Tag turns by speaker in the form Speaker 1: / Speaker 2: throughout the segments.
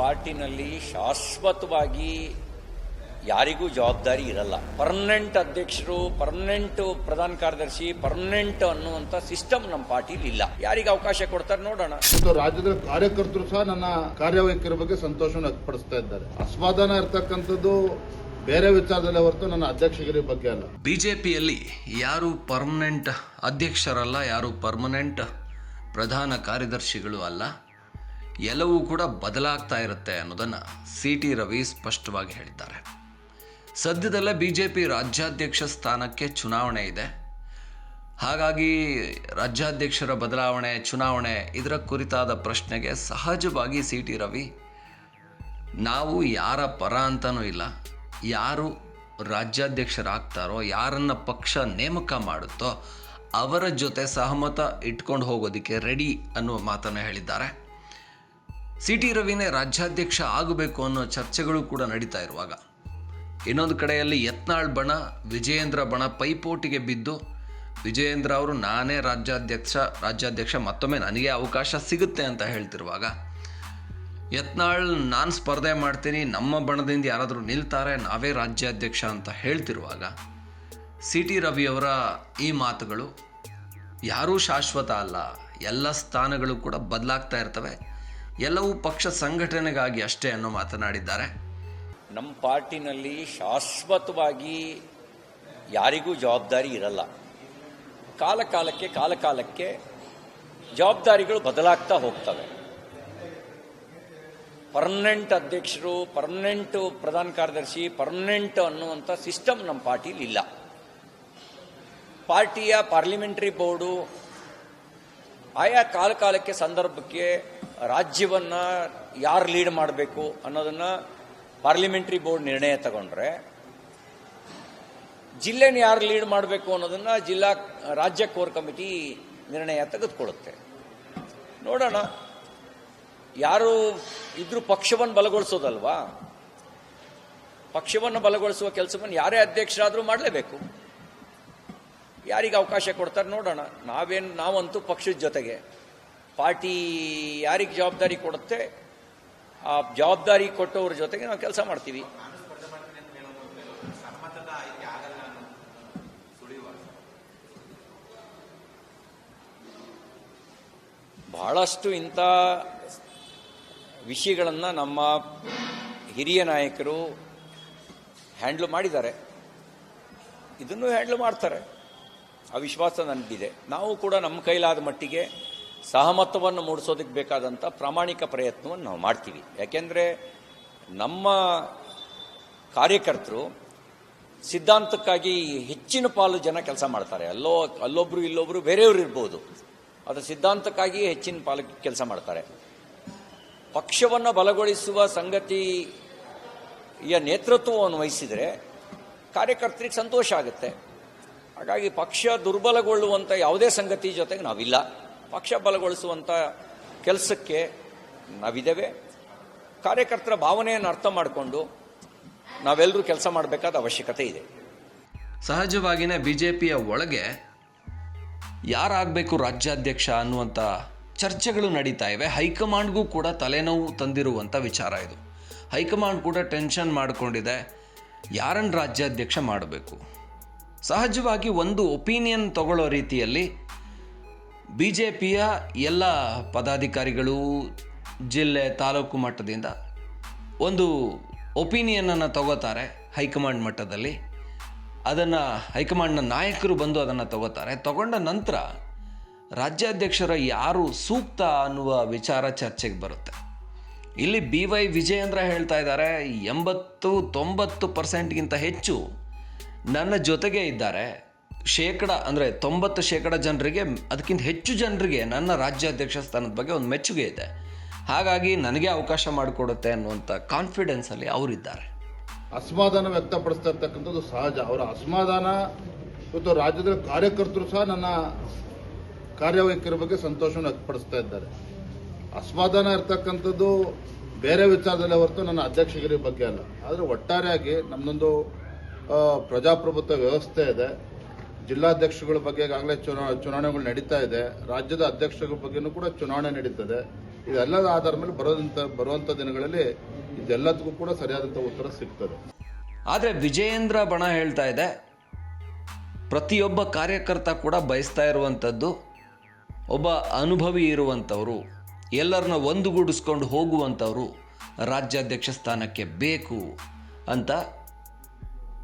Speaker 1: ಪಾರ್ಟಿನಲ್ಲಿ ಶಾಶ್ವತವಾಗಿ ಯಾರಿಗೂ ಜವಾಬ್ದಾರಿ ಇರಲ್ಲ. ಪರ್ಮನೆಂಟ್ ಅಧ್ಯಕ್ಷರು ಪರ್ಮನೆಂಟ್ ಪ್ರಧಾನ ಕಾರ್ಯದರ್ಶಿ ಪರ್ಮನೆಂಟ್ ಅನ್ನುವಂಥ ಸಿಸ್ಟಮ್ ನಮ್ಮ ಪಾರ್ಟಿಲಿ ಇಲ್ಲ. ಯಾರಿಗೆ ಅವಕಾಶ ಕೊಡ್ತಾರೆ ನೋಡೋಣ.
Speaker 2: ರಾಜ್ಯದ ಕಾರ್ಯಕರ್ತರು ಸಹ ನನ್ನ ಕಾರ್ಯವೈಖರಿ ಬಗ್ಗೆ ಸಂತೋಷವನ್ನು ವ್ಯಕ್ತಪಡಿಸ್ತಾ ಇದ್ದಾರೆ. ಅಸಮಾಧಾನ ಇರ್ತಕ್ಕಂಥದ್ದು ಬೇರೆ ವಿಚಾರದಲ್ಲಿ ಹೊರತು ನನ್ನ ಅಧ್ಯಕ್ಷಗಿರಿ ಬಗ್ಗೆ ಅಲ್ಲ.
Speaker 3: ಬಿಜೆಪಿಯಲ್ಲಿ ಯಾರು ಪರ್ಮನೆಂಟ್ ಅಧ್ಯಕ್ಷರಲ್ಲ ಯಾರು ಪರ್ಮನೆಂಟ್ ಪ್ರಧಾನ ಕಾರ್ಯದರ್ಶಿಗಳು ಅಲ್ಲ ಎಲ್ಲವೂ ಕೂಡ ಬದಲಾಗ್ತಾ ಇರುತ್ತೆ ಅನ್ನೋದನ್ನು ಸಿ ಟಿ ರವಿ ಸ್ಪಷ್ಟವಾಗಿ ಹೇಳಿದ್ದಾರೆ. ಸದ್ಯದಲ್ಲೇ ಬಿ ಜೆ ಪಿ ರಾಜ್ಯಾಧ್ಯಕ್ಷ ಸ್ಥಾನಕ್ಕೆ ಚುನಾವಣೆ ಇದೆ. ಹಾಗಾಗಿ ರಾಜ್ಯಾಧ್ಯಕ್ಷರ ಬದಲಾವಣೆ, ಚುನಾವಣೆ ಇದರ ಕುರಿತಾದ ಪ್ರಶ್ನೆಗೆ ಸಹಜವಾಗಿ ಸಿ ಟಿ ರವಿ, ನಾವು ಯಾರ ಪರ ಅಂತನೂ ಇಲ್ಲ. ಯಾರು ರಾಜ್ಯಾಧ್ಯಕ್ಷರಾಗ್ತಾರೋ, ಯಾರನ್ನ ಪಕ್ಷ ನೇಮಕ ಮಾಡುತ್ತೋ ಅವರ ಜೊತೆ ಸಹಮತ ಇಟ್ಕೊಂಡು ಹೋಗೋದಕ್ಕೆ ರೆಡಿ ಅನ್ನುವ ಮಾತನ್ನು ಹೇಳಿದ್ದಾರೆ. ಸಿ ಟಿ ರವಿನೇ ರಾಜ್ಯಾಧ್ಯಕ್ಷ ಆಗಬೇಕು ಅನ್ನೋ ಚರ್ಚೆಗಳು ಕೂಡ ನಡೀತಾ ಇರುವಾಗ. ಇನ್ನೊಂದು ಕಡೆಯಲ್ಲಿ ಯತ್ನಾಳ್ ಬಣ, ವಿಜಯೇಂದ್ರ ಬಣ ಪೈಪೋಟಿಗೆ ಬಿದ್ದು, ವಿಜಯೇಂದ್ರ ಅವರು ನಾನೇ ರಾಜ್ಯಾಧ್ಯಕ್ಷ ರಾಜ್ಯಾಧ್ಯಕ್ಷ ಮತ್ತೊಮ್ಮೆ ನನಗೆ ಅವಕಾಶ ಸಿಗುತ್ತೆ ಅಂತ ಹೇಳ್ತಿರುವಾಗ, ಯತ್ನಾಳ್ ನಾನು ಸ್ಪರ್ಧೆ ಮಾಡ್ತೀನಿ, ನಮ್ಮ ಬಣದಿಂದ ಯಾರಾದರೂ ನಿಲ್ತಾರೆ, ನಾವೇ ರಾಜ್ಯಾಧ್ಯಕ್ಷ ಅಂತ ಹೇಳ್ತಿರುವಾಗ ಸಿ ಟಿ ರವಿಯವರ ಈ ಮಾತುಗಳು ಯಾರೂ ಶಾಶ್ವತ ಅಲ್ಲ. ಎಲ್ಲ ಸ್ಥಾನಗಳು ಕೂಡ ಬದಲಾಗ್ತಾ ಇರ್ತವೆ. ಎಲ್ಲವೂ ಪಕ್ಷ ಸಂಘಟನೆಗಾಗಿ ಅಷ್ಟೇ ಅನ್ನೋ ಮಾತನಾಡಿದ್ದಾರೆ.
Speaker 1: ನಮ್ಮ ಪಾರ್ಟಿನಲ್ಲಿ ಶಾಶ್ವತವಾಗಿ ಯಾರಿಗೂ ಜವಾಬ್ದಾರಿ ಇರಲ್ಲ. ಕಾಲಕಾಲಕ್ಕೆ ಕಾಲಕಾಲಕ್ಕೆ ಕಾಲ ಜವಾಬ್ದಾರಿಗಳು ಬದಲಾಗ್ತಾ ಹೋಗ್ತವೆ. ಪರ್ಮನೆಂಟ್ ಅಧ್ಯಕ್ಷರು, ಪರ್ಮನೆಂಟ್ ಪ್ರಧಾನ ಕಾರ್ಯದರ್ಶಿ, ಪರ್ಮನೆಂಟ್ ಅನ್ನುವಂಥ ಸಿಸ್ಟಮ್ ನಮ್ಮ ಪಾರ್ಟಿಲಿ ಇಲ್ಲ. ಪಾರ್ಟಿಯ ಪಾರ್ಲಿಮೆಂಟರಿ ಬೋರ್ಡು ಆಯಾ ಕಾಲಕಾಲಕ್ಕೆ ಸಂದರ್ಭಕ್ಕೆ ರಾಜ್ಯವನ್ನ ಯಾರು ಲೀಡ್ ಮಾಡಬೇಕು ಅನ್ನೋದನ್ನ ಪಾರ್ಲಿಮೆಂಟರಿ ಬೋರ್ಡ್ ನಿರ್ಣಯ ತಗೊಂಡ್ರೆ, ಜಿಲ್ಲೆನ ಯಾರು ಲೀಡ್ ಮಾಡಬೇಕು ಅನ್ನೋದನ್ನ ಜಿಲ್ಲಾ ರಾಜ್ಯ ಕೋರ್ ಕಮಿಟಿ ನಿರ್ಣಯ ತೆಗೆದುಕೊಳ್ಳುತ್ತೆ. ನೋಡೋಣ, ಯಾರು ಇದ್ರೂ ಪಕ್ಷವನ್ನು ಬಲಗೊಳಿಸೋದಲ್ವಾ? ಪಕ್ಷವನ್ನು ಬಲಗೊಳಿಸುವ ಕೆಲಸವನ್ನು ಯಾರೇ ಅಧ್ಯಕ್ಷರಾದರೂ ಮಾಡಲೇಬೇಕು. ಯಾರಿಗೆ ಅವಕಾಶ ಕೊಡ್ತಾರೆ ನೋಡೋಣ. ನಾವೇನು, ನಾವಂತೂ ಪಕ್ಷದ ಜೊತೆಗೆ. ಪಾರ್ಟಿ ಯಾರಿಗೆ ಜವಾಬ್ದಾರಿ ಕೊಡುತ್ತೆ, ಆ ಜವಾಬ್ದಾರಿ ಕೊಟ್ಟವ್ರ ಜೊತೆಗೆ ನಾವು ಕೆಲಸ ಮಾಡ್ತೀವಿ. ಬಹಳಷ್ಟು ಇಂಥ ವಿಷಯಗಳನ್ನು ನಮ್ಮ ಹಿರಿಯ ನಾಯಕರು ಹ್ಯಾಂಡ್ಲ್ ಮಾಡಿದ್ದಾರೆ. ಇದನ್ನು ಹ್ಯಾಂಡ್ಲ್ ಮಾಡ್ತಾರೆ. ಆ ವಿಶ್ವಾಸ ನನಗಿದೆ ನಾವು ಕೂಡ ನಮ್ಮ ಕೈಲಾದ ಮಟ್ಟಿಗೆ ಸಹಮತವನ್ನು ಮೂಡಿಸೋದಕ್ಕೆ ಬೇಕಾದಂಥ ಪ್ರಾಮಾಣಿಕ ಪ್ರಯತ್ನವನ್ನು ನಾವು ಮಾಡ್ತೀವಿ. ಯಾಕೆಂದರೆ ನಮ್ಮ ಕಾರ್ಯಕರ್ತರು ಸಿದ್ಧಾಂತಕ್ಕಾಗಿ ಹೆಚ್ಚಿನ ಪಾಲು ಜನ ಕೆಲಸ ಮಾಡ್ತಾರೆ. ಅಲ್ಲೋ, ಅಲ್ಲೊಬ್ರು ಇಲ್ಲೊಬ್ರು ಬೇರೆಯವರು ಇರ್ಬೋದು. ಅದರ ಸಿದ್ಧಾಂತಕ್ಕಾಗಿ ಹೆಚ್ಚಿನ ಪಾಲು ಕೆಲಸ ಮಾಡ್ತಾರೆ. ಪಕ್ಷವನ್ನು ಬಲಗೊಳಿಸುವ ಸಂಗತಿಯ ನೇತೃತ್ವವನ್ನು ವಹಿಸಿದರೆ ಕಾರ್ಯಕರ್ತರಿಗೆ ಸಂತೋಷ ಆಗುತ್ತೆ. ಹಾಗಾಗಿ ಪಕ್ಷ ದುರ್ಬಲಗೊಳ್ಳುವಂಥ ಯಾವುದೇ ಸಂಗತಿ ಜೊತೆಗೆ ನಾವಿಲ್ಲ. ಪಕ್ಷ ಬಲಗೊಳಿಸುವಂಥ ಕೆಲಸಕ್ಕೆ ನಾವಿದ್ದೇವೆ. ಕಾರ್ಯಕರ್ತರ ಭಾವನೆಯನ್ನು ಅರ್ಥ ಮಾಡಿಕೊಂಡು ನಾವೆಲ್ಲರೂ ಕೆಲಸ ಮಾಡಬೇಕಾದ ಅವಶ್ಯಕತೆ ಇದೆ.
Speaker 3: ಸಹಜವಾಗಿಯೇ ಬಿ ಜೆ ಪಿಯ ಒಳಗೆ ಯಾರಾಗಬೇಕು ರಾಜ್ಯಾಧ್ಯಕ್ಷ ಅನ್ನುವಂಥ ಚರ್ಚೆಗಳು ನಡೀತಾ ಇವೆ. ಹೈಕಮಾಂಡ್ಗೂ ಕೂಡ ತಲೆನೋವು ತಂದಿರುವಂಥ ವಿಚಾರ ಇದು. ಹೈಕಮಾಂಡ್ ಕೂಡ ಟೆನ್ಷನ್ ಮಾಡಿಕೊಂಡಿದೆ. ಯಾರನ್ನು ರಾಜ್ಯಾಧ್ಯಕ್ಷ ಮಾಡಬೇಕು? ಸಹಜವಾಗಿ ಒಂದು ಒಪಿನಿಯನ್ ತಗೊಳ್ಳೋ ರೀತಿಯಲ್ಲಿ ಬಿ ಜೆ ಪಿಯ ಎಲ್ಲ ಪದಾಧಿಕಾರಿಗಳು ಜಿಲ್ಲೆ ತಾಲೂಕು ಮಟ್ಟದಿಂದ ಒಂದು ಒಪಿನಿಯನನ್ನು ತಗೋತಾರೆ ಹೈಕಮಾಂಡ್ ಮಟ್ಟದಲ್ಲಿ. ಅದನ್ನು ಹೈಕಮಾಂಡ್ನ ನಾಯಕರು ಬಂದು ಅದನ್ನು ತಗೋತಾರೆ. ತಗೊಂಡ ನಂತರ ರಾಜ್ಯಾಧ್ಯಕ್ಷರ ಯಾರು ಸೂಕ್ತ ಅನ್ನುವ ವಿಚಾರ ಚರ್ಚೆಗೆ ಬರುತ್ತೆ. ಇಲ್ಲಿ ಬಿ ವೈ ವಿಜಯೇಂದ್ರ ಹೇಳ್ತಾ ಇದ್ದಾರೆ, ಎಂಬತ್ತು ತೊಂಬತ್ತು ಪರ್ಸೆಂಟ್ಗಿಂತ ಹೆಚ್ಚು ನನ್ನ ಜೊತೆಗೆ ಇದ್ದಾರೆ. ಶೇಕಡ ಅಂದರೆ ತೊಂಬತ್ತು ಶೇಕಡ ಜನರಿಗೆ, ಅದಕ್ಕಿಂತ ಹೆಚ್ಚು ಜನರಿಗೆ ನನ್ನ ರಾಜ್ಯಾಧ್ಯಕ್ಷ ಸ್ಥಾನದ ಬಗ್ಗೆ ಒಂದು ಮೆಚ್ಚುಗೆ ಇದೆ. ಹಾಗಾಗಿ ನನಗೆ ಅವಕಾಶ ಮಾಡಿಕೊಡುತ್ತೆ ಅನ್ನುವಂಥ ಕಾನ್ಫಿಡೆನ್ಸಲ್ಲಿ ಅವರಿದ್ದಾರೆ.
Speaker 2: ಅಸಮಾಧಾನ ವ್ಯಕ್ತಪಡಿಸ್ತಾ ಇರ್ತಕ್ಕಂಥದ್ದು ಸಹಜ. ಅವರ ಅಸಮಾಧಾನ ಮತ್ತು ರಾಜ್ಯದ ಕಾರ್ಯಕರ್ತರು ಸಹ ನನ್ನ ಕಾರ್ಯವೈಖರಿ ಬಗ್ಗೆ ಸಂತೋಷವನ್ನು ವ್ಯಕ್ತಪಡಿಸ್ತಾ ಇದ್ದಾರೆ. ಅಸಮಾಧಾನ ಇರ್ತಕ್ಕಂಥದ್ದು ಬೇರೆ ವಿಚಾರದಲ್ಲಿ ಹೊರತು ನನ್ನ ಅಧ್ಯಕ್ಷಗಿರಿ ಬಗ್ಗೆ ಅಲ್ಲ. ಆದರೆ ಒಟ್ಟಾರೆಯಾಗಿ ನಮ್ಮದೊಂದು ಪ್ರಜಾಪ್ರಭುತ್ವ ವ್ಯವಸ್ಥೆ ಇದೆ. ಜಿಲ್ಲಾಧ್ಯಕ್ಷಗಳ ಬಗ್ಗೆ ಈಗಾಗಲೇ ಚುನಾ, ಚುನಾವಣೆಗಳು ನಡೀತಾ ಇದೆ. ರಾಜ್ಯದ ಅಧ್ಯಕ್ಷಗಳ ಬಗ್ಗೆನೂ ಕೂಡ ಚುನಾವಣೆ ನಡೀತದೆ. ಇದೆಲ್ಲದ ಆಧಾರದ ಮೇಲೆ ಬರೋದಂತ ಬರುವಂತ ದಿನಗಳಲ್ಲಿ ಇದೆಲ್ಲದಕ್ಕೂ ಕೂಡ ಸರಿಯಾದಂತ ಉತ್ತರ ಸಿಗ್ತದೆ.
Speaker 3: ಆದರೆ ವಿಜಯೇಂದ್ರ ಬಣ ಹೇಳ್ತಾ ಇದೆ. ಪ್ರತಿಯೊಬ್ಬ ಕಾರ್ಯಕರ್ತ ಕೂಡ ಬಯಸ್ತಾ ಇರುವಂಥದ್ದು ಒಬ್ಬ ಅನುಭವಿ ಇರುವಂಥವರು ಎಲ್ಲರನ್ನ ಒಂದುಗೂಡಿಸ್ಕೊಂಡು ಹೋಗುವಂಥವರು ರಾಜ್ಯಾಧ್ಯಕ್ಷ ಸ್ಥಾನಕ್ಕೆ ಬೇಕು ಅಂತ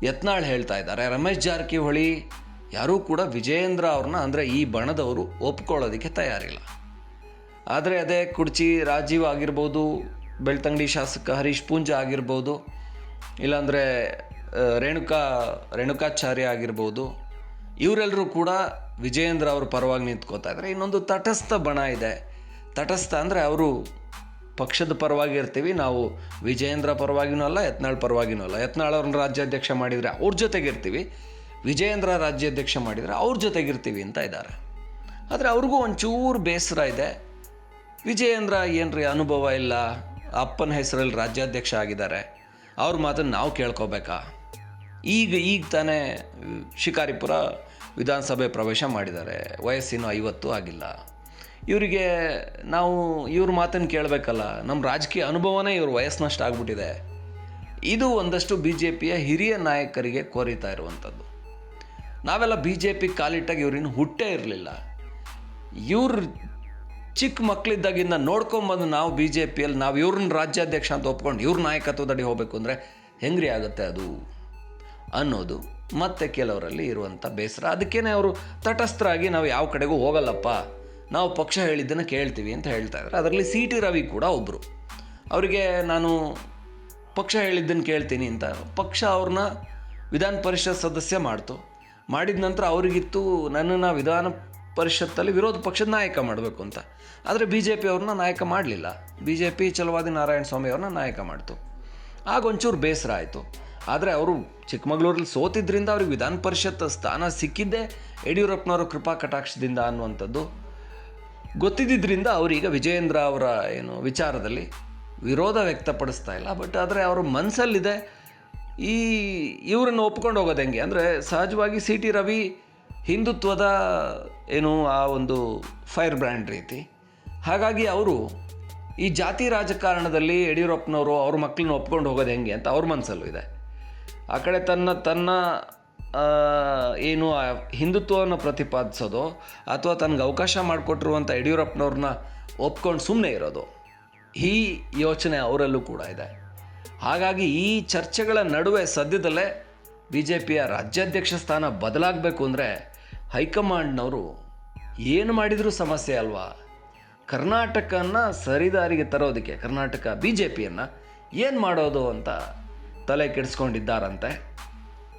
Speaker 3: ಯತ್ನಾಳ್ ಹೇಳ್ತಾ ಇದ್ದಾರೆ. ರಮೇಶ್ ಜಾರಕಿಹೊಳಿ ಯಾರೂ ಕೂಡ ವಿಜಯೇಂದ್ರ ಅವ್ರನ್ನ ಅಂದರೆ ಈ ಬಣದವರು ಒಪ್ಕೊಳ್ಳೋದಕ್ಕೆ ತಯಾರಿಲ್ಲ. ಆದರೆ ಅದೇ ಕುಡ್ಚಿ ರಾಜೀವ್ ಆಗಿರ್ಬೋದು, ಬೆಳ್ತಂಗಡಿ ಶಾಸಕ ಹರೀಶ್ ಪೂಂಜ ಆಗಿರ್ಬೋದು, ಇಲ್ಲಾಂದರೆ ರೇಣುಕಾ, ರೇಣುಕಾಚಾರ್ಯ ಆಗಿರ್ಬೋದು ಇವರೆಲ್ಲರೂ ಕೂಡ ವಿಜಯೇಂದ್ರ ಅವ್ರ ಪರವಾಗಿ ನಿಂತ್ಕೋತಾ ಇದ್ದಾರೆ ಇನ್ನೊಂದು ತಟಸ್ಥ ಬಣ ಇದೆ. ತಟಸ್ಥ ಅಂದರೆ ಅವರು ಪಕ್ಷದ ಪರವಾಗಿ ಇರ್ತೀವಿ ನಾವು ವಿಜಯೇಂದ್ರ ಪರವಾಗಿನೂ ಅಲ್ಲ, ಯತ್ನಾಳ್ ಪರವಾಗಿನೂ ಅಲ್ಲ. ಯತ್ನಾಳ್ ಅವ್ರನ್ನ ರಾಜ್ಯಾಧ್ಯಕ್ಷ ಮಾಡಿದರೆ ಅವ್ರ ಜೊತೆಗಿರ್ತೀವಿ. ವಿಜಯೇಂದ್ರ ರಾಜ್ಯಾಧ್ಯಕ್ಷ ಮಾಡಿದರೆ ಅವ್ರ ಜೊತೆಗಿರ್ತೀವಿ ಅಂತ ಇದ್ದಾರೆ. ಆದರೆ ಅವ್ರಿಗೂ ಒಂಚೂರು ಬೇಸರ ಇದೆ. ವಿಜಯೇಂದ್ರ ಏನ್ರಿ ಅನುಭವ ಇಲ್ಲ? ಅಪ್ಪನ ಹೆಸರಲ್ಲಿ ರಾಜ್ಯಾಧ್ಯಕ್ಷ ಆಗಿದ್ದಾರೆ. ಅವ್ರ ಮಾತನ್ನು ನಾವು ಕೇಳ್ಕೋಬೇಕಾ? ಈಗ ಈಗ ತಾನೇ ಶಿಕಾರಿಪುರ ವಿಧಾನಸಭೆ ಪ್ರವೇಶ ಮಾಡಿದ್ದಾರೆ. ವಯಸ್ಸಿನೂ ಐವತ್ತು ಆಗಿಲ್ಲ. ಇವರಿಗೆ ನಾವು ಇವ್ರ ಮಾತನ್ನು ಕೇಳಬೇಕಲ್ಲ. ನಮ್ಮ ರಾಜಕೀಯ ಅನುಭವನೇ ಇವ್ರ ವಯಸ್ಸಿನಷ್ಟು ಆಗ್ಬಿಟ್ಟಿದೆ. ಇದು ಒಂದಷ್ಟು ಬಿ ಜೆ ಪಿಯ ಹಿರಿಯ ನಾಯಕರಿಗೆ ಕೋರಿತಾ ಇರುವಂಥದ್ದು. ನಾವೆಲ್ಲ ಬಿ ಜೆ ಪಿ ಕಾಲಿಟ್ಟಾಗ ಇವ್ರಿನ್ನು ಹುಟ್ಟೇ ಇರಲಿಲ್ಲ. ಇವ್ರು ಚಿಕ್ಕ ಮಕ್ಕಳಿದ್ದಾಗಿಂದ ನೋಡ್ಕೊಂಬಂದು ನಾವು ಬಿ ಜೆ ಪಿಯಲ್ಲಿ ನಾವು ಇವ್ರನ್ನ ರಾಜ್ಯಾಧ್ಯಕ್ಷ ಅಂತ ಒಪ್ಕೊಂಡು ಇವ್ರ ನಾಯಕತ್ವದಡಿ ಹೋಗಬೇಕು ಅಂದರೆ ಹೆಂಗ್ರಿ ಆಗುತ್ತೆ ಅದು? ಅನ್ನೋದು ಮತ್ತೆ ಕೆಲವರಲ್ಲಿ ಇರುವಂಥ ಬೇಸರ. ಅದಕ್ಕೇನೆ ಅವರು ತಟಸ್ಥರಾಗಿ ನಾವು ಯಾವ ಕಡೆಗೂ ಹೋಗಲ್ಲಪ್ಪ. ನಾವು ಪಕ್ಷ ಹೇಳಿದ್ದನ್ನು ಕೇಳ್ತೀವಿ ಅಂತ ಹೇಳ್ತಾ ಇದ್ದಾರೆ ಅದರಲ್ಲಿ ಸಿ ಟಿ ರವಿ ಕೂಡ ಒಬ್ಬರು ಅವರಿಗೆ ನಾನು ಪಕ್ಷ ಹೇಳಿದ್ದನ್ನು ಕೇಳ್ತೀನಿ ಅಂತ. ಪಕ್ಷ ಅವ್ರನ್ನ ವಿಧಾನ ಪರಿಷತ್ ಸದಸ್ಯ ಮಾಡ್ತು. ಮಾಡಿದ ನಂತರ ಅವರಿಗಿತ್ತು, ನನ್ನನ್ನು ವಿಧಾನ ಪರಿಷತ್ತಲ್ಲಿ ವಿರೋಧ ಪಕ್ಷದ ನಾಯಕ ಮಾಡಬೇಕು ಅಂತ. ಆದರೆ ಬಿ ಜೆ ಪಿ ಅವ್ರನ್ನ ನಾಯಕ ಮಾಡಲಿಲ್ಲ. B J P Chalavadi Narayana Swamy ಅವ್ರನ್ನ ನಾಯಕ ಮಾಡ್ತು. ಆಗ ಒಂಚೂರು ಬೇಸರ ಆಯಿತು. ಆದರೆ ಅವರು ಚಿಕ್ಕಮಗಳೂರಲ್ಲಿ ಸೋತಿದ್ದರಿಂದ ಅವ್ರಿಗೆ ವಿಧಾನ ಪರಿಷತ್ ಸ್ಥಾನ ಸಿಕ್ಕಿದ್ದೇ ಯಡಿಯೂರಪ್ಪನವರ ಕೃಪಾ ಕಟಾಕ್ಷದಿಂದ ಅನ್ನುವಂಥದ್ದು ಗೊತ್ತಿದ್ದರಿಂದ ಅವರೀಗ ವಿಜಯೇಂದ್ರ ಅವರ ಏನು ವಿಚಾರದಲ್ಲಿ ವಿರೋಧ ವ್ಯಕ್ತಪಡಿಸ್ತಾ ಇಲ್ಲ. ಬಟ್ ಆದರೆ ಅವರ ಮನಸ್ಸಲ್ಲಿದೆ ಈ ಇವರನ್ನು ಒಪ್ಕೊಂಡು ಹೋಗೋದು ಹೆಂಗೆ? ಅಂದರೆ ಸಹಜವಾಗಿ ಸಿ ಟಿ ರವಿ ಹಿಂದುತ್ವದ ಏನು ಆ ಒಂದು ಫೈರ್ ಬ್ರ್ಯಾಂಡ್ ರೀತಿ. ಹಾಗಾಗಿ ಅವರು ಈ ಜಾತಿ ರಾಜಕಾರಣದಲ್ಲಿ ಯಡಿಯೂರಪ್ಪನವರು ಅವ್ರ ಮಕ್ಕಳನ್ನ ಒಪ್ಕೊಂಡು ಹೋಗೋದು ಹೆಂಗೆ ಅಂತ ಅವ್ರ ಮನಸ್ಸಲ್ಲೂ ಇದೆ. ಆ ಕಡೆ ತನ್ನ ತನ್ನ ಏನು ಆ ಹಿಂದುತ್ವವನ್ನು ಪ್ರತಿಪಾದಿಸೋದು ಅಥವಾ ತನಗೆ ಅವಕಾಶ ಮಾಡಿಕೊಟ್ಟಿರುವಂಥ ಯಡಿಯೂರಪ್ಪನವ್ರನ್ನ ಒಪ್ಕೊಂಡು ಸುಮ್ಮನೆ ಇರೋದು. ಈ ಯೋಚನೆ ಅವರಲ್ಲೂ ಕೂಡ ಇದೆ. ಹಾಗಾಗಿ ಈ ಚರ್ಚೆಗಳ ನಡುವೆ ಸದ್ಯದಲ್ಲೇ ಬಿ ಜೆ ಪಿಯ ರಾಜ್ಯಾಧ್ಯಕ್ಷ ಸ್ಥಾನ ಬದಲಾಗಬೇಕು ಅಂದರೆ ಹೈಕಮಾಂಡ್ನವರು ಏನು ಮಾಡಿದರೂ ಸಮಸ್ಯೆ ಅಲ್ವಾ? ಕರ್ನಾಟಕನ ಸರಿದಾರಿಗೆ ತರೋದಕ್ಕೆ, ಕರ್ನಾಟಕ ಬಿ ಜೆ ಪಿಯನ್ನು ಏನು ಮಾಡೋದು ಅಂತ ತಲೆ ಕೆಡಿಸ್ಕೊಂಡಿದ್ದಾರಂತೆ.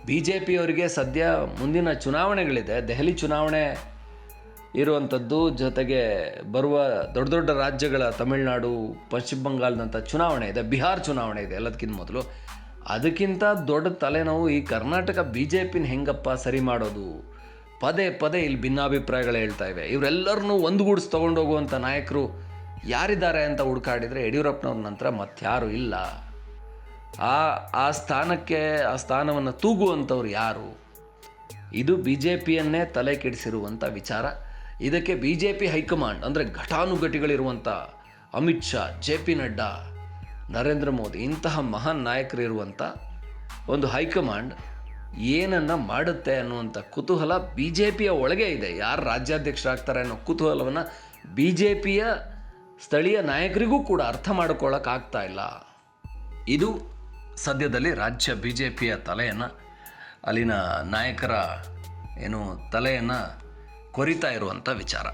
Speaker 3: ಬಿ ಜೆ ಪಿಯವರಿಗೆ ಸದ್ಯ ಮುಂದಿನ ಚುನಾವಣೆಗಳಿದೆ, ದೆಹಲಿ ಚುನಾವಣೆ ಇರುವಂಥದ್ದು ಜೊತೆಗೆ ಬರುವ ದೊಡ್ಡ ದೊಡ್ಡ ರಾಜ್ಯಗಳ ತಮಿಳುನಾಡು, ಪಶ್ಚಿಮ ಬಂಗಾಳದಂಥ ಚುನಾವಣೆ ಇದೆ, ಬಿಹಾರ್ ಚುನಾವಣೆ ಇದೆ ಎಲ್ಲದಕ್ಕಿಂತ ಮೊದಲು. ಅದಕ್ಕಿಂತ ದೊಡ್ಡ ತಲೆನೋವು ಈ ಕರ್ನಾಟಕ ಬಿ ಜೆ ಪಿನ ಹೆಂಗಪ್ಪ ಸರಿ ಮಾಡೋದು? ಪದೇ ಪದೇ ಇಲ್ಲಿ ಭಿನ್ನಾಭಿಪ್ರಾಯಗಳು ಹೇಳ್ತಾ ಇವೆ. ಇವರೆಲ್ಲರನ್ನೂ ಒಂದುಗೂಡಿಸಿ ತೊಗೊಂಡೋಗುವಂಥ ನಾಯಕರು ಯಾರಿದ್ದಾರೆ ಅಂತ ಹುಡುಕಾಡಿದರೆ ಯಡಿಯೂರಪ್ಪನವ್ರ ನಂತರ ಮತ್ತಾರು ಇಲ್ಲ. ಆ ಆ ಸ್ಥಾನಕ್ಕೆ, ಆ ಸ್ಥಾನವನ್ನು ತೂಗುವಂಥವ್ರು ಯಾರು? ಇದು ಬಿ ಜೆ ಪಿಯನ್ನೇ ತಲೆ ಕೆಡಿಸಿರುವಂಥ ವಿಚಾರ. ಇದಕ್ಕೆ ಬಿ ಜೆ ಪಿ ಹೈಕಮಾಂಡ್, ಅಂದರೆ ಘಟಾನುಘಟಿಗಳಿರುವಂಥ ಅಮಿತ್ ಶಾ, ಜೆ ಪಿ ನಡ್ಡಾ, ನರೇಂದ್ರ ಮೋದಿ, ಇಂತಹ ಮಹಾನ್ ನಾಯಕರಿರುವಂಥ ಒಂದು ಹೈಕಮಾಂಡ್ ಏನನ್ನು ಮಾಡುತ್ತೆ ಅನ್ನುವಂಥ ಕುತೂಹಲ ಬಿ ಜೆ ಪಿಯ ಒಳಗೆ ಇದೆ. ಯಾರು ರಾಜ್ಯಾಧ್ಯಕ್ಷರಾಗ್ತಾರೆ ಅನ್ನೋ ಕುತೂಹಲವನ್ನು ಬಿ ಜೆ ಪಿಯ ಸ್ಥಳೀಯ ನಾಯಕರಿಗೂ ಕೂಡ ಅರ್ಥ ಮಾಡ್ಕೊಳ್ಳೋಕ್ಕಾಗ್ತಾ ಇಲ್ಲ. ಇದು ಸದ್ಯದಲ್ಲಿ ರಾಜ್ಯ ಬಿ ಜೆ ಪಿಯ ತಲೆಯನ್ನು, ಅಲ್ಲಿನ ನಾಯಕರ ಏನು ತಲೆಯನ್ನು ಕೊರಿತಾ ಇರುವಂಥ ವಿಚಾರ.